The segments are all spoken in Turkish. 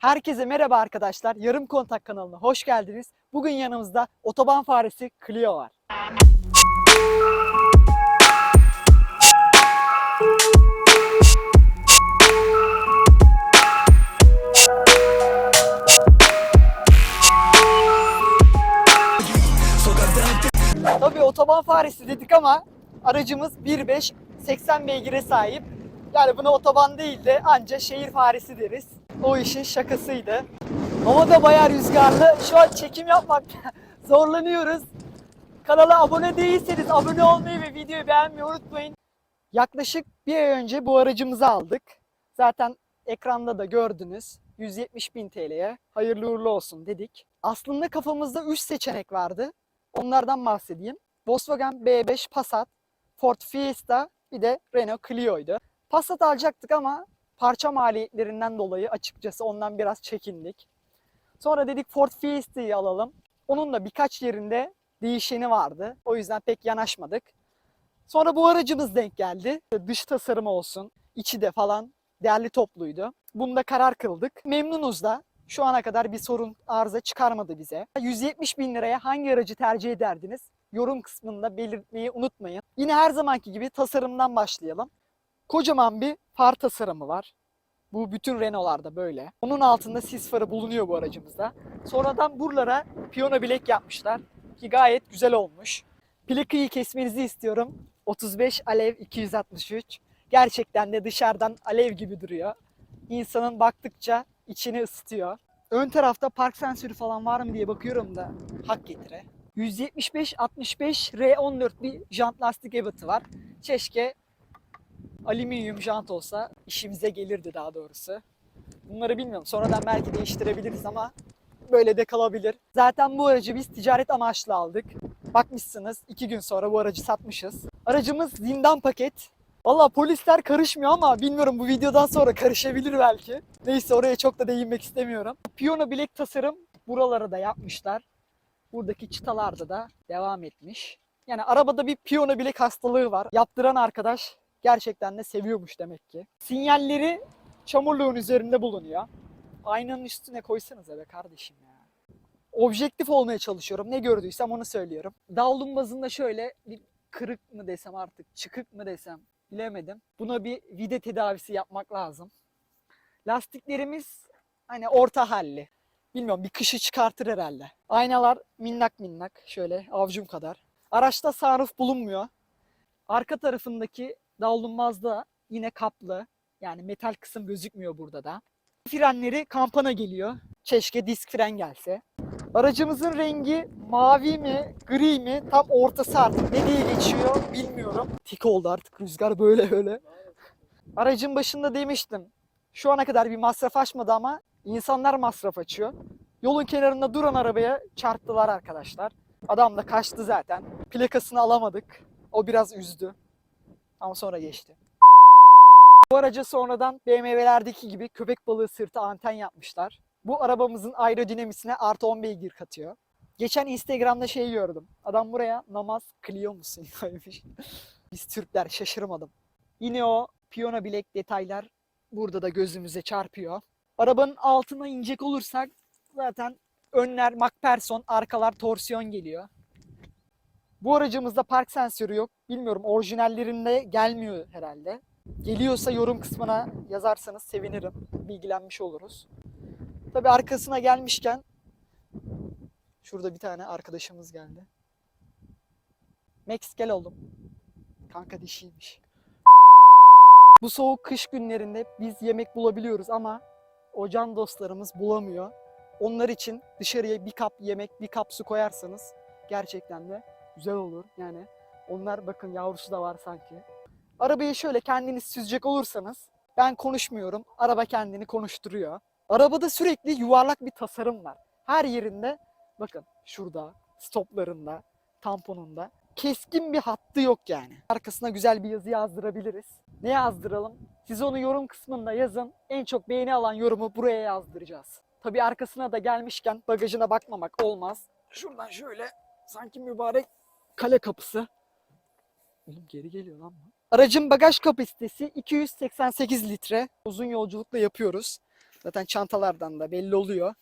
Herkese merhaba arkadaşlar. Yarım Kontak kanalına hoş geldiniz. Bugün yanımızda otoban faresi Clio var. Tabii otoban faresi dedik ama aracımız 1.5 80 beygire sahip. Yani buna otoban değil de anca şehir faresi deriz. O işin şakasıydı. Hava da bayağı rüzgarlı. Şu an çekim yapmakta zorlanıyoruz. Kanala abone değilseniz abone olmayı ve videoyu beğenmeyi unutmayın. Yaklaşık bir ay önce bu aracımızı aldık. Zaten ekranda da gördünüz. 170 bin TL'ye hayırlı uğurlu olsun dedik. Aslında kafamızda 3 seçenek vardı. Onlardan bahsedeyim. Volkswagen B5 Passat, Ford Fiesta bir de Renault Clio'ydu. Passat alacaktık ama parça maliyetlerinden dolayı açıkçası ondan biraz çekindik. Sonra dedik Ford Fiesta'yı alalım. Onun da birkaç yerinde değişeni vardı. O yüzden pek yanaşmadık. Sonra bu aracımız denk geldi. Dış tasarımı olsun, içi de falan değerli topluydu. Bunda karar kıldık. Memnunuz da. Şu ana kadar bir sorun arıza çıkarmadı bize. 170 bin liraya hangi aracı tercih ederdiniz? Yorum kısmında belirtmeyi unutmayın. Yine her zamanki gibi tasarımdan başlayalım. Kocaman bir far tasarımı var. Bu bütün Renault'larda böyle. Onun altında sis farı bulunuyor bu aracımızda. Sonradan buralara piyano bilek yapmışlar ki gayet güzel olmuş. Plakayı kesmenizi istiyorum. 35 Alev 263. Gerçekten de dışarıdan alev gibi duruyor. İnsanın baktıkça içini ısıtıyor. Ön tarafta park sensörü falan var mı diye bakıyorum da hak getire. 175-65 R14 bir jant lastik ebatı var. Keşke alüminyum jant olsa işimize gelirdi daha doğrusu. Bunları bilmiyorum. Sonradan belki değiştirebiliriz ama böyle de kalabilir. Zaten bu aracı biz ticaret amaçlı aldık. Bakmışsınız iki gün sonra bu aracı satmışız. Aracımız zindan paket. Valla polisler karışmıyor ama bilmiyorum bu videodan sonra karışabilir belki. Neyse oraya çok da değinmek istemiyorum. Piyano bilek tasarım buralara da yapmışlar. Buradaki çıtalarda da devam etmiş. Yani arabada bir piyano bilek hastalığı var. Yaptıran arkadaş gerçekten de seviyormuş demek ki. Sinyalleri çamurluğun üzerinde bulunuyor. Aynanın üstüne koysanıza be kardeşim ya. Objektif olmaya çalışıyorum. Ne gördüysem onu söylüyorum. Davlum bazında şöyle bir kırık mı desem artık, çıkık mı desem bilemedim. Buna bir vide tedavisi yapmak lazım. Lastiklerimiz hani orta halli. Bilmiyorum bir kışı çıkartır herhalde. Aynalar minnak minnak şöyle avcum kadar. Araçta sunroof bulunmuyor. Arka tarafındaki davlumbazda yine kaplı. Yani metal kısım gözükmüyor burada da. Frenleri kampana geliyor. Keşke disk fren gelse. Aracımızın rengi mavi mi, gri mi tam ortası artık. Ne diye geçiyor bilmiyorum. Tik oldu artık rüzgar böyle böyle. Aracın başında demiştim. Şu ana kadar bir masraf açmadı ama insanlar masraf açıyor. Yolun kenarında duran arabaya çarptılar arkadaşlar. Adam da kaçtı zaten. Plakasını alamadık. O biraz üzdü. Ama sonra geçti. Bu araca sonradan BMW'lerdeki gibi köpek balığı sırtı anten yapmışlar. Bu arabamızın aerodinamisine artı 10 beygir katıyor. Geçen Instagram'da şey gördüm. Adam buraya namaz kılıyor musun. Biz Türkler şaşırmadım. Yine o piyano bilek detaylar burada da gözümüze çarpıyor. Arabanın altına inecek olursak zaten önler MacPherson, arkalar torsiyon geliyor. Bu aracımızda park sensörü yok. Bilmiyorum orijinallerinde gelmiyor herhalde. Geliyorsa yorum kısmına yazarsanız sevinirim. Bilgilenmiş oluruz. Tabi arkasına gelmişken şurada bir tane arkadaşımız geldi. Max gel oğlum. Kanka dişiymiş. Bu soğuk kış günlerinde biz yemek bulabiliyoruz ama o dostlarımız bulamıyor. Onlar için dışarıya bir kap yemek, bir kap su koyarsanız gerçekten de güzel olur. Yani onlar bakın yavrusu da var sanki. Arabayı şöyle kendiniz süzecek olursanız ben konuşmuyorum. Araba kendini konuşturuyor. Arabada sürekli yuvarlak bir tasarım var. Her yerinde bakın şurada, stoplarında, tamponunda keskin bir hattı yok yani. Arkasına güzel bir yazı yazdırabiliriz. Ne yazdıralım? Siz onu yorum kısmında yazın. En çok beğeni alan yorumu buraya yazdıracağız. Tabii arkasına da gelmişken bagajına bakmamak olmaz. Şuradan şöyle sanki mübarek kale kapısı. Oğlum geri geliyor lan bu. Aracın bagaj kapasitesi 288 litre. Uzun yolculukla yapıyoruz. Zaten çantalardan da belli oluyor.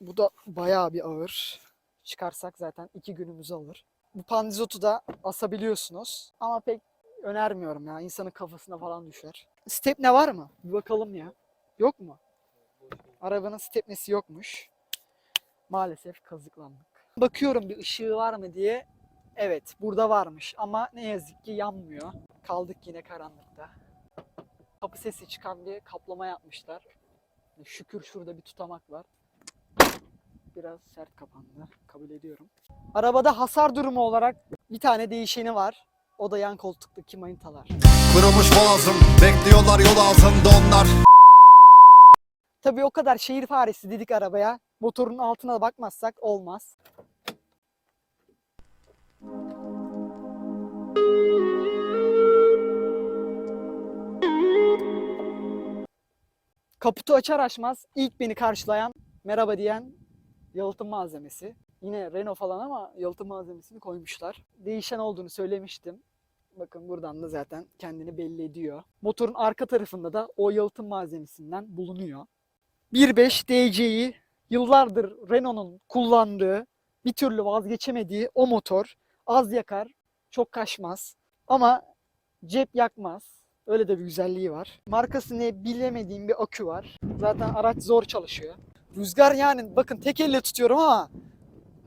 Bu da bayağı bir ağır. Çıkarsak zaten iki günümüzü alır. Bu pandizotu da asabiliyorsunuz. Ama pek önermiyorum ya. İnsanın kafasına falan düşer. Stepne var mı? Bir bakalım ya. Yok mu? Arabanın stepnesi yokmuş. Maalesef kazıklandık. Bakıyorum bir ışığı var mı diye. Evet burada varmış ama ne yazık ki yanmıyor. Kaldık yine karanlıkta. Kapı sesi çıkan bir kaplama yapmışlar. Şükür şurada bir tutamak var. Biraz sert kapandı. Kabul ediyorum. Arabada hasar durumu olarak bir tane değişeni var. O da yan koltuktaki manitalar. Kırılmış boğazım Bekliyorlar yol altında onlar Tabii o kadar şehir faresi dedik arabaya. Motorun altına bakmazsak olmaz. Kaputu açar açmaz ilk beni karşılayan merhaba diyen yalıtım malzemesi. Yine Renault falan ama yalıtım malzemesini koymuşlar. Değişen olduğunu söylemiştim. Bakın buradan da zaten kendini belli ediyor. Motorun arka tarafında da o yalıtım malzemesinden bulunuyor. 1.5 DC'yi yıllardır Renault'un kullandığı, bir türlü vazgeçemediği o motor az yakar, çok kaşmaz ama cep yakmaz. Öyle de bir güzelliği var. Markası ne bilemediğim bir akü var. Zaten araç zor çalışıyor. Rüzgar yani bakın tek elle tutuyorum ama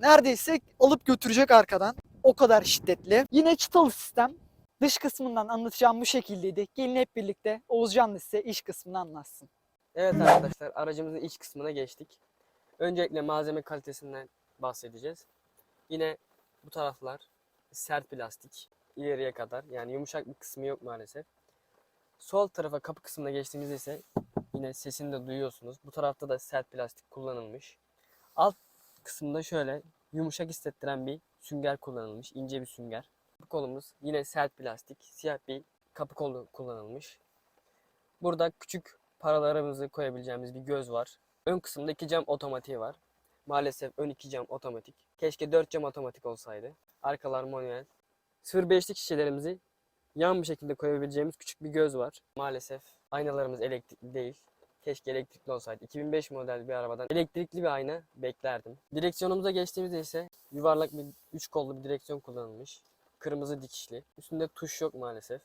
neredeyse alıp götürecek arkadan. O kadar şiddetli. Yine çıtalı sistem. Dış kısmından anlatacağım bu şekildeydi. Gelin hep birlikte Oğuzcan size iç kısmını anlatsın. Evet arkadaşlar aracımızın iç kısmına geçtik. Öncelikle malzeme kalitesinden bahsedeceğiz. Yine bu taraflar sert plastik ileriye kadar yani yumuşak bir kısmı yok maalesef. Sol tarafa kapı kısmına geçtiğimizde ise yine sesini de duyuyorsunuz. Bu tarafta da sert plastik kullanılmış. Alt kısımda şöyle yumuşak hissettiren bir sünger kullanılmış. ince bir sünger. Bu kolumuz yine sert plastik, siyah bir kapı kolu kullanılmış. Burada küçük paralarımızı koyabileceğimiz bir göz var. Ön kısımda iki cam otomatiği var. Maalesef ön iki cam otomatik. Keşke dört cam otomatik olsaydı. Arkalar manuel. 0.5'lik şişelerimizi yan bir şekilde koyabileceğimiz küçük bir göz var. Maalesef aynalarımız elektrikli değil. Keşke elektrikli olsaydı. 2005 model bir arabadan elektrikli bir ayna beklerdim. Direksiyonumuza geçtiğimizde ise yuvarlak bir 3 kollu bir direksiyon kullanılmış. Kırmızı dikişli. Üstünde tuş yok maalesef.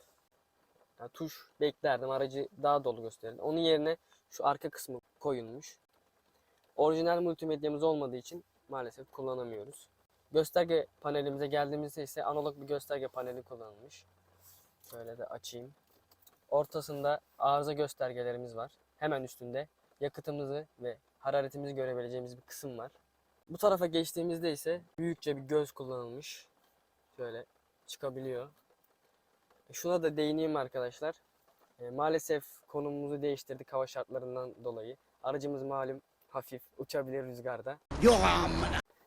Yani tuş beklerdim. Aracı daha dolu gösterirdi. Onun yerine şu arka kısmı koyulmuş. Orijinal multimedyamız olmadığı için maalesef kullanamıyoruz. Gösterge panelimize geldiğimizde ise analog bir gösterge paneli kullanılmış. Şöyle de açayım. Ortasında arıza göstergelerimiz var. Hemen üstünde yakıtımızı ve hararetimizi görebileceğimiz bir kısım var. Bu tarafa geçtiğimizde ise büyükçe bir göz kullanılmış. Şöyle çıkabiliyor. Şuna da değineyim arkadaşlar. E, maalesef konumumuzu değiştirdik hava şartlarından dolayı. Aracımız malum hafif uçabilir rüzgarda.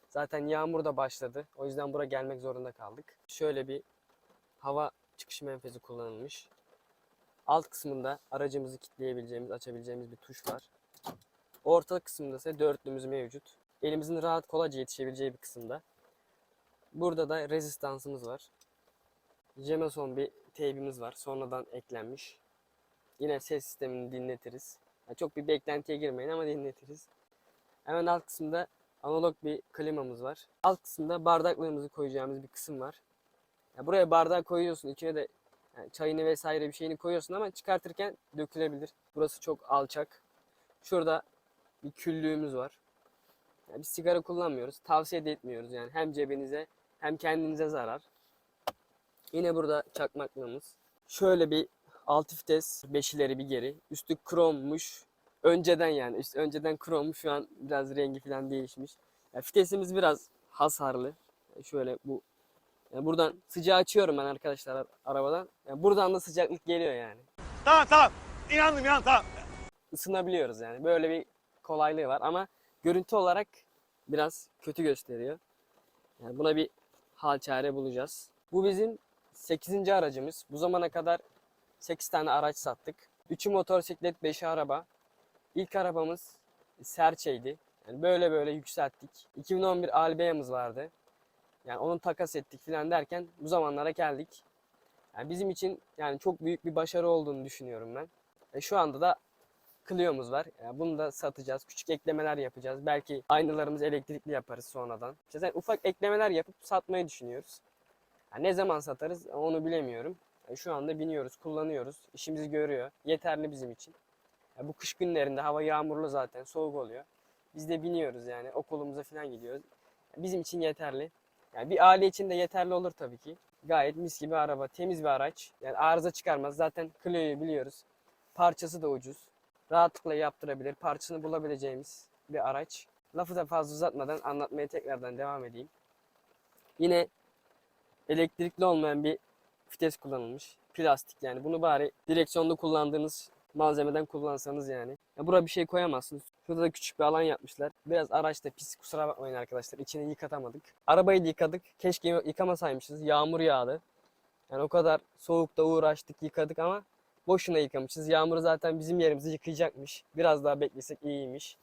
Zaten yağmur da başladı. O yüzden buraya gelmek zorunda kaldık. Şöyle bir hava çıkış menfezi kullanılmış. Alt kısmında aracımızı kilitleyebileceğimiz, açabileceğimiz bir tuş var. Orta kısmında ise dörtlümüz mevcut. Elimizin rahat kolayca yetişebileceği bir kısımda. Burada da rezistansımız var. Jameson bir teybimiz var. Sonradan eklenmiş. Yine ses sistemini dinletiriz. Yani çok bir beklentiye girmeyin ama dinletiriz. Hemen alt kısımda analog bir klimamız var. Alt kısımda bardaklarımızı koyacağımız bir kısım var. Ya buraya bardağı koyuyorsun, içine de yani çayını vesaire bir şeyini koyuyorsun ama çıkartırken dökülebilir. Burası çok alçak. Şurada bir küllüğümüz var. Yani biz sigara kullanmıyoruz. Tavsiye de etmiyoruz yani. Hem cebinize hem kendinize zarar. Yine burada çakmaklığımız. Şöyle bir alt vites beş bir geri. Üstü krommuş. Önceden yani. Üst, önceden krommuş. Şu an biraz rengi falan değişmiş. Yani vitesimiz biraz hasarlı. Şöyle bu. Yani buradan sıcağı açıyorum ben arkadaşlar arabadan. Yani buradan da sıcaklık geliyor yani. Tamam tamam. İnandım inan tamam. Isınabiliyoruz yani. Böyle bir kolaylığı var ama görüntü olarak biraz kötü gösteriyor. Yani buna bir hal çare bulacağız. Bu bizim 8. aracımız. Bu zamana kadar 8 tane araç sattık. 3'ü motosiklet, 5'i araba. İlk arabamız Serçe'ydi. Yani böyle böyle yükselttik. 2011 Albea'mız vardı. Yani onu takas ettik filan derken bu zamanlara geldik. Yani bizim için yani çok büyük bir başarı olduğunu düşünüyorum ben. E şu anda da Clio'muz var. Yani bunu da satacağız. Küçük eklemeler yapacağız. Belki aynalarımızı elektrikli yaparız sonradan. İşte yani ufak eklemeler yapıp satmayı düşünüyoruz. Yani ne zaman satarız onu bilemiyorum. Yani şu anda biniyoruz, kullanıyoruz. İşimizi görüyor. Yeterli bizim için. Ya bu kış günlerinde hava yağmurlu zaten, soğuk oluyor. Biz de biniyoruz yani okulumuza falan gidiyoruz. Bizim için yeterli. Yani bir aile için de yeterli olur tabii ki. Gayet mis gibi araba, temiz bir araç. Yani arıza çıkarmaz. Zaten Clio'yu biliyoruz. Parçası da ucuz. Rahatlıkla yaptırabilir, parçasını bulabileceğimiz bir araç. Lafı da fazla uzatmadan anlatmaya tekrardan devam edeyim. Yine elektrikli olmayan bir vites kullanılmış. Plastik yani. Bunu bari direksiyonda kullandığınız malzemeden kullansanız yani. Ya buraya bir şey koyamazsınız. Şurada da küçük bir alan yapmışlar. Biraz araç da pis kusura bakmayın arkadaşlar. İçini yıkatamadık. Arabayı da yıkadık. Keşke yıkamasaymışız. Yağmur yağdı. Yani o kadar soğukta uğraştık yıkadık ama boşuna yıkamışız. Yağmur zaten bizim yerimizi yıkayacakmış. Biraz daha beklesek iyiymiş.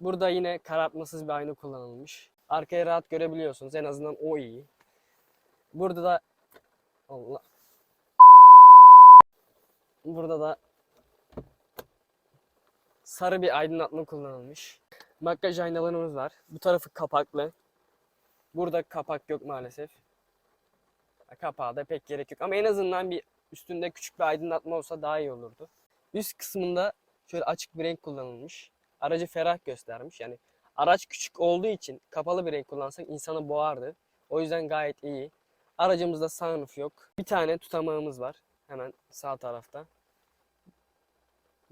Burada yine karartmasız bir ayna kullanılmış. Arkaya rahat görebiliyorsunuz. En azından o iyi. Burada da Allah. Burada da sarı bir aydınlatma kullanılmış. Makyaj aynalarımız var. Bu tarafı kapaklı. Burada kapak yok maalesef. Kapağı da pek gerek yok. Ama en azından bir üstünde küçük bir aydınlatma olsa daha iyi olurdu. Üst kısmında şöyle açık bir renk kullanılmış. Aracı ferah göstermiş. Yani araç küçük olduğu için kapalı bir renk kullansak insanı boğardı. O yüzden gayet iyi. Aracımızda sunroof yok. Bir tane tutamağımız var. Hemen sağ tarafta.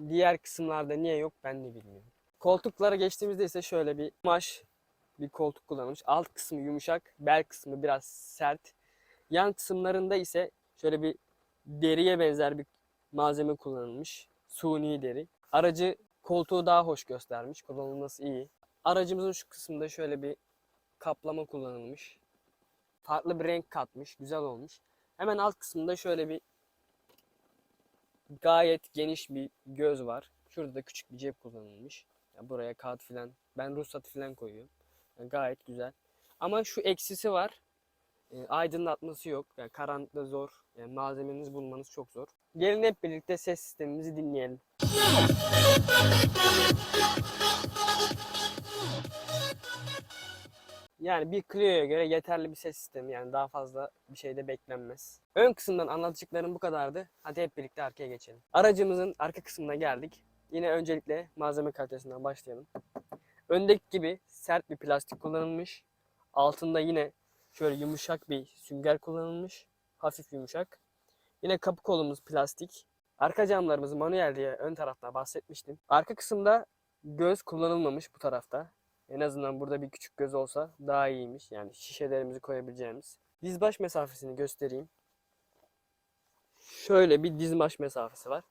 Diğer kısımlarda niye yok ben de bilmiyorum. Koltuklara geçtiğimizde ise şöyle bir kumaş bir koltuk kullanılmış. Alt kısmı yumuşak, bel kısmı biraz sert. Yan kısımlarında ise şöyle bir deriye benzer bir malzeme kullanılmış. Suni deri. Aracı koltuğu daha hoş göstermiş. Kullanılması iyi. Aracımızın şu kısmında şöyle bir kaplama kullanılmış. Farklı bir renk katmış. Güzel olmuş. Hemen alt kısmında şöyle bir gayet geniş bir göz var. Şurada da küçük bir cep kullanılmış. Ya buraya kağıt filan. Ben ruhsatı filan koyuyorum. Yani gayet güzel. Ama şu eksisi var. E, aydınlatması yok. Yani karanlıkta zor. Yani malzemenizi bulmanız çok zor. Gelin hep birlikte ses sistemimizi dinleyelim. Yani bir Clio'ya göre yeterli bir ses sistemi yani daha fazla bir şey de beklenmez. Ön kısımdan anlatacaklarım bu kadardı. Hadi hep birlikte arkaya geçelim. Aracımızın arka kısmına geldik. Yine öncelikle malzeme kalitesinden başlayalım. Öndeki gibi sert bir plastik kullanılmış. Altında yine şöyle yumuşak bir sünger kullanılmış. Hafif yumuşak. Yine kapı kolumuz plastik. Arka camlarımız manuel diye ön tarafta bahsetmiştim. Arka kısımda göz kullanılmamış bu tarafta. En azından burada bir küçük göz olsa daha iyiymiş. Yani şişelerimizi koyabileceğimiz. Dizbaş mesafesini göstereyim. Şöyle bir dizbaş mesafesi var.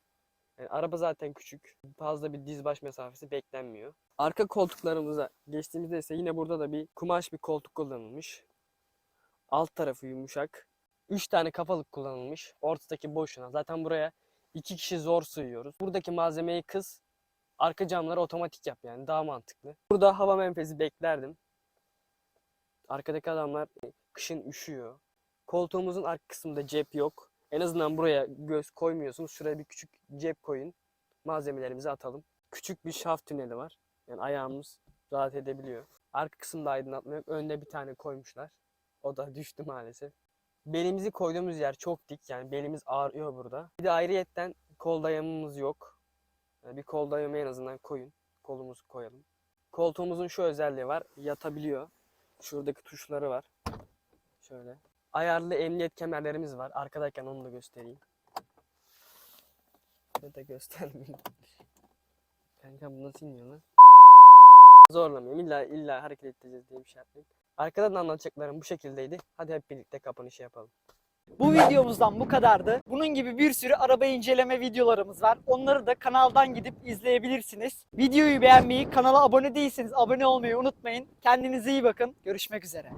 Yani araba zaten küçük. Fazla bir dizbaş mesafesi beklenmiyor. Arka koltuklarımıza geçtiğimizde ise yine burada da bir kumaş bir koltuk kullanılmış. Alt tarafı yumuşak. 3 tane kafalık kullanılmış. Ortadaki boşuna. Zaten buraya iki kişi zor sığıyoruz. Buradaki malzemeyi kız. Arka camları otomatik yap yani daha mantıklı. Burada hava menfezi beklerdim. Arkadaki adamlar kışın üşüyor. Koltuğumuzun arka kısmında cep yok. En azından buraya göz koymuyorsunuz. Şuraya bir küçük cep koyun. Malzemelerimizi atalım. Küçük bir şaft tüneli var. Yani ayağımız rahat edebiliyor. Arka kısımda aydınlatma yok. Önde bir tane koymuşlar. O da düştü maalesef. Belimizi koyduğumuz yer çok dik. Yani belimiz ağrıyor burada. Bir de ayrıyetten kol dayamımız yok. Yani bir kol dayamı en azından koyun. Kolumuzu koyalım. Koltuğumuzun şu özelliği var. Yatabiliyor. Şuradaki tuşları var. Şöyle. Ayarlı emniyet kemerlerimiz var. Arkadayken onu da göstereyim. Ya da göstermeyeyim. Kanka bu nasıl iniyor lan? Zorlamıyorum. İlla, illa hareket edeceğiz diye bir şey yapmayayım. Arkadan anlatacaklarım bu şekildeydi. Hadi hep birlikte kapanışı yapalım. Bu videomuzdan bu kadardı. Bunun gibi bir sürü araba inceleme videolarımız var. Onları da kanaldan gidip izleyebilirsiniz. Videoyu beğenmeyi, kanala abone değilseniz abone olmayı unutmayın. Kendinize iyi bakın. Görüşmek üzere.